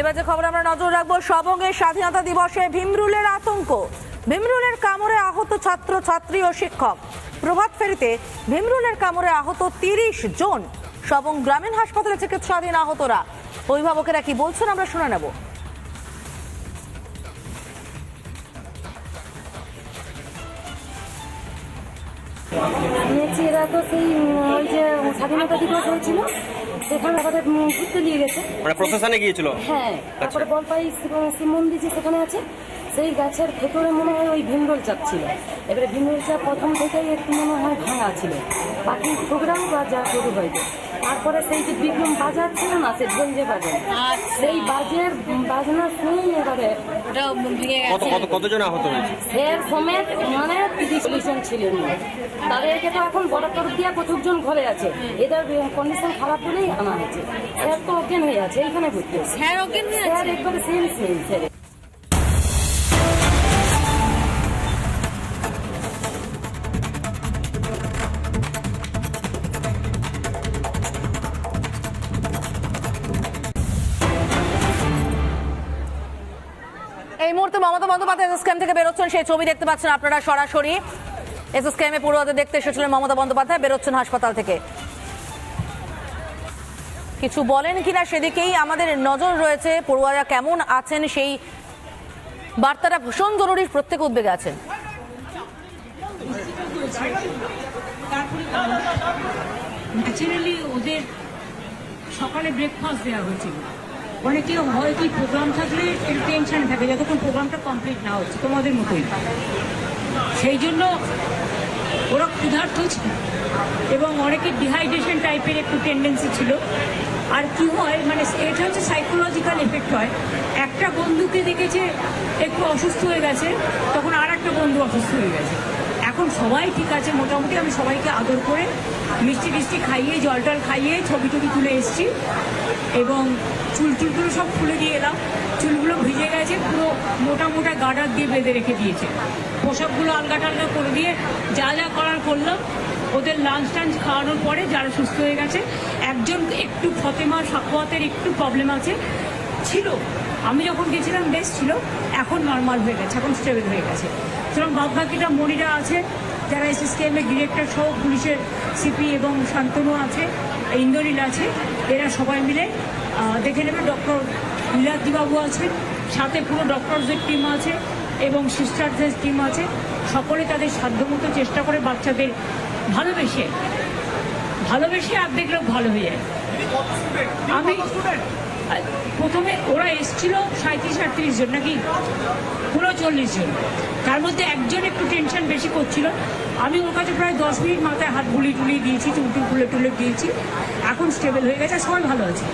এবার যে খবর আমরা নজর রাখব সবঙ্গে স্বাধীনতা দিবসে ভীমরুলের আতঙ্ক। ভীমরুলের কামড়ে আহত ছাত্র, ছাত্রী ও শিক্ষক। প্রভাত ফেরিতে ভীমরুলের কামড়ে আহত তিরিশ জন। সবং গ্রামীণ হাসপাতালে চিকিৎসাধীন আহতরা। অভিভাবকেরা কি বলছেন আমরা শুনে নেব। এরা তো সেই ওই যে স্বাধীনতা দিবস হয়েছিল। সেখানে আমাদের ঘুরতে নিয়ে গেছে। মানে প্রফেশনে গিয়েছিল? হ্যাঁ তারপরে বলপাই শিব- শিব মন্দির যে সেখানে আছে সেই গাছের ভেতরে মনে হয় ওই ভিমরোল চাপ ছিল। এবারে ভিমরোল চাপ প্রথম থেকেই একটু মনে হয় ভাঙা ছিল। বাকি প্রোগ্রাম বা যা শুরু হয়েছে তারপরে সেই যে বিক্রম বাজার ছিল না সে ঢোল যে বাজে সেই বাজের বাজনা শুনেই এবারে কত কত কতজন আহত হয়েছে? স্যার সমেত মানে তিরিশ জন ছিলেন। তাদেরকে তো এখন বড় তরফ দিয়া কতজন ঘরে আছে। এদের কন্ডিশন খারাপ বলেই আনা হয়েছে। স্যার তো অজ্ঞান হয়ে আছে এইখানে আছে স্যার অজ্ঞান হয়ে স্যার একবারে সেম সেম স্যার এই মুহূর্তে মমতা বন্দ্যোপাধ্যায় এসএস ক্যাম্প থেকে বেরোচ্ছেন, সেই ছবি দেখতে পাচ্ছেন আপনারা সরাসরি। এসএস ক্যাম্পে পড়ুয়াদের দেখতে এসেছিলেন মমতা বন্দ্যোপাধ্যায়, বেরোচ্ছেন হাসপাতাল থেকে। কিছু বলেন কিনা সেদিকেই আমাদের নজর রয়েছে, পড়ুয়ারা কেমন আছেন সেই বার্তাটা ভীষণ জরুরি, প্রত্যেক উদ্বেগে আছেন। ন্যাচারালি ওদের সকালে ব্রেকফাস্ট দেওয়া হয়েছিল। অনেকে হয়তো প্রোগ্রাম থাকলে একটু টেনশন থাকে, যতক্ষণ প্রোগ্রামটা কমপ্লিট না হচ্ছে, তোমাদের মতোই। সেই জন্য ওরা ক্ষুধার্ত ছিল এবং অনেকের ডিহাইড্রেশন টাইপের একটু টেন্ডেন্সি ছিল। আর কি হয় মানে এটা হচ্ছে সাইকোলজিক্যাল এফেক্ট হয়। একটা বন্ধুকে দেখেছে, একটু অসুস্থ হয়ে গেছে, তখন আর একটা বন্ধু অসুস্থ হয়ে গেছে। এখন সবাই ঠিক আছে, মোটামুটি আমি সবাইকে আদর করে মিষ্টি টিষ্টি খাইয়ে, জল টল খাইয়ে ছবি টবি তুলে এসেছি এবং চুল টুলগুলো সব খুলে দিয়ে এলাম। চুলগুলো ভিজে গেছে, পুরো মোটা মোটা গার্ডার দিয়ে বেঁধে রেখে দিয়েছে। পোশাকগুলো আলগা টালগা করে দিয়ে যা যা করার করলাম। ওদের লাঞ্চ টাঞ্চ খাওয়ানোর পরে যারা সুস্থ হয়ে গেছে, একজন একটু ফতেমা সাক্ষাতের একটু প্রবলেম আছে ছিল। আমি যখন গেছিলাম বেশ ছিল। এখন নর্মাল হয়ে গেছে এখন স্টেবল হয়ে গেছে। সুতরাং বাদবাকিটা মনিরা আছে যারা এসএসকেএমের ডিরেক্টর সহ পুলিশের সিপি এবং শান্তনু আছে ইন্দ্রনীল আছে এরা সবাই মিলে দেখে নেবে ডক্টর লীলাদ্রিবাবু আছেন সাথে পুরো ডক্টরসদের টিম আছে এবং সিস্টারদের টিম আছে। সকলে তাদের সাধ্যমতো চেষ্টা করে বাচ্চাদের ভালোবেসে ভালোবেসে অর্ধেক লোক ভালো হয়ে যায়। আমি প্রথমে ওরা এসছিল সাঁত্রিশ আটত্রিশ জন নাকি পুরো চল্লিশ জন। তার মধ্যে একজন একটু টেনশন বেশি করছিল। আমি ওর কাছে প্রায় দশ মিনিট মাথায় হাত বুলি টুলি দিয়েছি চুল টুল তুলে টুলে দিয়েছি। এখন স্টেবল হয়ে গেছে, সবাই ভালো আছে।